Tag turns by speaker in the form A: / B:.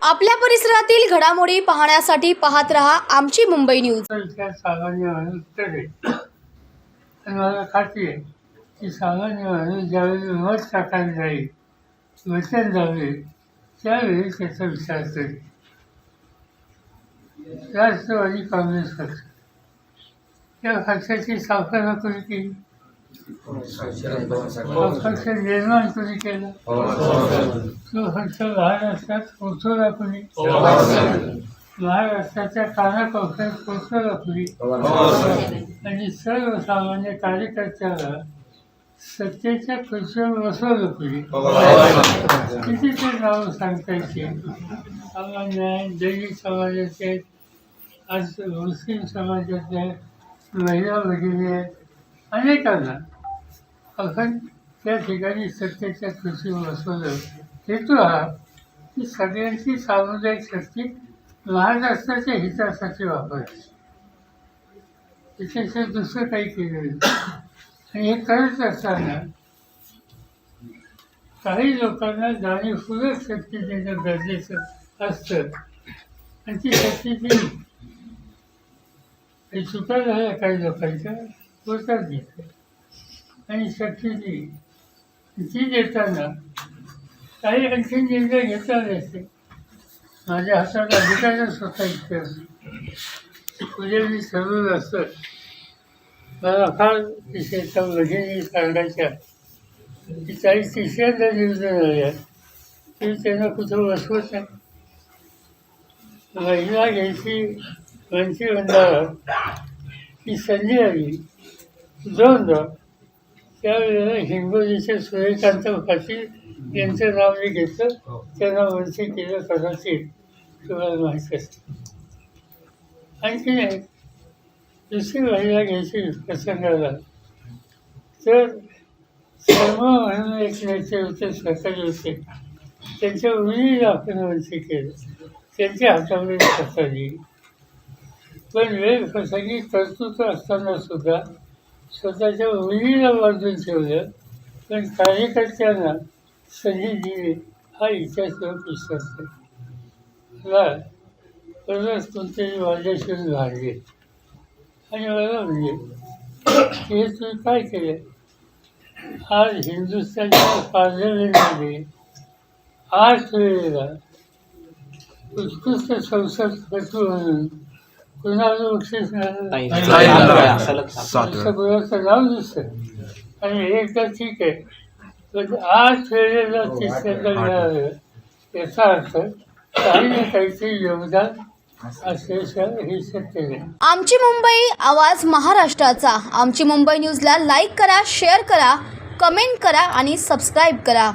A: आपल्या परिसरातील घडामोडी पाहण्यासाठी पाहत रहा आमची मुंबई न्यूज.
B: मला खात्री आहे की सामान्य माणूस ज्यावेळी मत टाकायला जाईल वचन जाईल त्यावेळी त्याचा विचार करेल. राष्ट्रवादी काँग्रेस पक्ष. या पक्षाची स्थापना कोणी केली. पक्ष निर्माण कोणी केला. तो पक्ष महाराष्ट्रात पोचवला कोणी महाराष्ट्राच्या कानाकोपऱ्यात पोचवला कोणी आणि सर्वसामान्य कार्यकर्त्याला सत्तेच्या खुर्चीवर बसवलं कोणी किती ते नाव सांगता येते सामान्य आहे, दैनिक समाजाचे आहेत, आज मुस्लिम समाजाचे आहेत, महिला भगिनी आहेत अनेकांना. आपण त्या ठिकाणी सत्तेच्या खुर्चीवर बसवलं. हेतू हा की सगळ्यांची सामुदायिक शक्ती महाराष्ट्राच्या हितासाठी वापरायची. त्याच्याशिवाय दुसरं काही केलं नाही. आणि हे करत असताना काही लोकांना जाणीवपूर्वक शक्ती देणं गरजेचं असतं. आणि ती शक्ती दिली. आणि चुका झाल्या काही लोकांच्या होतात घेते आणि सबसिडी ती देताना काही आणखी निर्णय घेता येते माझ्या हातात अधिकारच स्वतः इतके उद्या मी ठरवलं असतं. मला फार विशेषतः भगिनी काढायच्या. की काही तिसऱ्यांदा निर्णय झाल्या तरी त्यांना कुठं बसवत नाही महिला घ्यायची. मंत्रिमंडळात ही संधी आली दोनदा त्यावेळेला हिंगोलीचे सूर्यकांत पाटील यांचं नाव मी घेतलं त्यांना मंत्री केलं कदाचित तुम्हाला माहीत असेल. आणखी नाही दुसरी महिला घ्यायची प्रसंगाला. तर शर्मा म्हणून एक नेते होते सरकारी होते. त्यांच्या मुलीला आपण वंचित केलं. त्यांच्या हातामध्ये दिली पण वेळ प्रसंगी कर्तृत्व असताना सुद्धा स्वतःच्या मुलीला बाजून ठेवलं. पण कार्यकर्त्यांना संधी दिली हा इतिहास लोक मला परत कोणतरी माझ्याशी लागले. आणि मला म्हणजे हे तुम्ही काय केलं? आज हिंदुस्थानच्या पार्लमेंटमध्ये आठ वेळेला उत्कृष्ट संसद म्हणून कुणाला बक्षीस नाव दिसतं. आणि एकदा ठीक आहे. पण वेळेला तिसऱ्यांदा मिळालं याचा अर्थ काही ना काहीतरी योगदान हे
A: आमची मुंबई आवाज महाराष्ट्राचा. आमची मुंबई न्यूजला लाईक करा शेअर करा कमेंट करा आणि सबस्क्राईब करा.